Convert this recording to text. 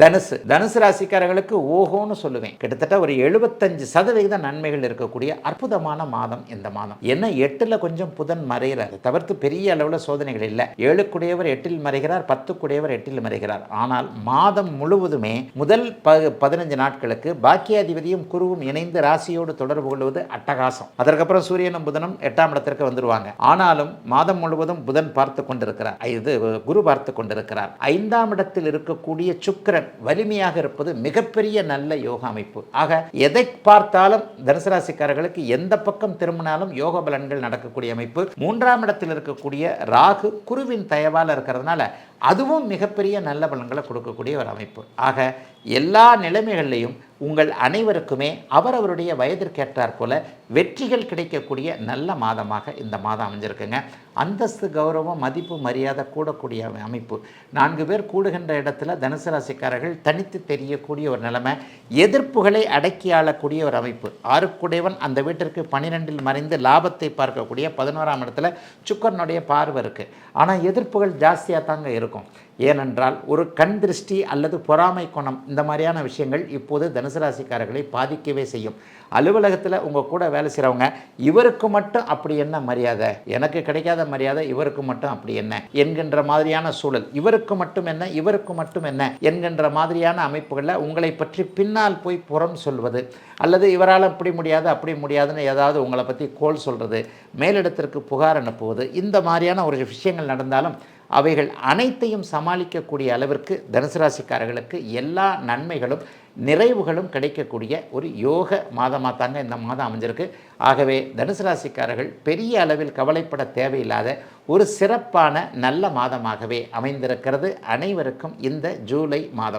தனுசு. தனுசு ராசிக்காரர்களுக்கு ஓஹோன்னு சொல்லுவேன். கிட்டத்தட்ட ஒரு எழுபத்தஞ்சு சதவிகித நன்மைகள் இருக்கக்கூடிய அற்புதமான மாதம் இந்த மாதம். என்ன எட்டில் கொஞ்சம் புதன் மறைகிறார். தவிர்த்து பெரிய அளவில் சோதனைகள் இல்லை. ஏழுக்குடையவர் எட்டில் மறைகிறார் பத்துக்குடையவர் எட்டில் மறைகிறார். ஆனால் மாதம் முழுவதுமே முதல் ப பதினஞ்சு நாட்களுக்கு பாக்கியாதிபதியும் குருவும் இணைந்து ராசியோடு தொடர்பு கொள்வது அட்டகாசம். அதற்கப்புறம் சூரியனும் புதனும் எட்டாம் இடத்திற்கு வந்துருவாங்க. ஆனாலும் மாதம் முழுவதும் புதன் பார்த்து கொண்டிருக்கிறார். இது குரு பார்த்து கொண்டிருக்கிறார். ஐந்தாம் இடத்தில் இருக்கக்கூடிய சுக்கிரன் வலிமையாக இருப்பது மிகப்பெரிய நல்ல யோக அமைப்பு. ஆக எதை பார்த்தாலும் தனுசராசிக்காரர்களுக்கு எந்த பக்கம் திரும்பினாலும் யோக பலன்கள் நடக்கக்கூடிய அமைப்பு. மூன்றாம் இடத்தில் இருக்கக்கூடிய ராகு குருவின் தயவால் இருக்கிறதுனால அதுவும் மிகப்பெரிய நல்ல பலன்களை கொடுக்கக்கூடிய ஒரு அமைப்பு. ஆக எல்லா நிலைமைகள்லையும் உங்கள் அனைவருக்குமே அவரவருடைய வயதிற்கேற்றார் போல வெற்றிகள் கிடைக்கக்கூடிய நல்ல மாதமாக இந்த மாதம் அமைஞ்சிருக்குங்க. அந்தஸ்து கௌரவம் மதிப்பு மரியாதை கூடக்கூடிய அமைப்பு. நான்கு பேர் கூடுகின்ற இடத்துல தனுசு ராசிக்காரர்கள் தனித்து தெரியக்கூடிய ஒரு நிலைமை எதிர்ப்புகளை அடக்கி ஆளக்கூடிய ஒரு அமைப்பு. ஆறுக்குடையவன் அந்த வீட்டிற்கு பனிரெண்டில் மறைந்து லாபத்தை பார்க்கக்கூடிய பதினோராம் இடத்துல சுக்கரனுடைய பார்வை இருக்குது ஆனால் எதிர்ப்புகள் ஜாஸ்தியாக தாங்க இருக்கும் இருக்கும். ஏனென்றால் ஒரு கண் திருஷ்டி அல்லது பொறாமை குணம் இந்த மாதிரியான விஷயங்கள் இப்போது தனுசு ராசிக்காரர்களை பாதிக்கவே செய்யும். அலுவலகத்தில் உங்கள் கூட வேலை செய்கிறவங்க இவருக்கு மட்டும் அப்படி என்ன மரியாதை? எனக்கு கிடைக்காத மரியாதை இவருக்கு மட்டும் அப்படி என்ன? என்கின்ற மாதிரியான சூழல். இவருக்கு மட்டும் என்ன? இவருக்கு மட்டும் என்ன? என்கின்ற மாதிரியான அமைப்புகளில் உங்களை பற்றி பின்னால் போய் புறம் சொல்வது. அல்லது இவரால் இப்படி முடியாது அப்படி முடியாதுன்னு ஏதாவது உங்களை பற்றி கோல் சொல்கிறது மேலிடத்திற்கு புகார் அனுப்புவது. இந்த மாதிரியான ஒரு விஷயங்கள் நடந்தாலும் அவைகள் அனைத்தையும் சமாளிக்கக்கூடிய அளவிற்கு தனுசு ராசிக்காரர்களுக்கு எல்லா நன்மைகளும் நிறைவுகளும் கிடைக்கக்கூடிய ஒரு யோக மாதமாக தாங்க இந்த மாதம் அமைஞ்சிருக்கு. ஆகவே தனுசு ராசிக்காரர்கள் பெரிய அளவில் கவலைப்பட தேவையில்லாத ஒரு சிறப்பான நல்ல மாதமாகவே அமைந்திருக்கிறது. அனைவருக்கும் இந்த ஜூலை மாதம்.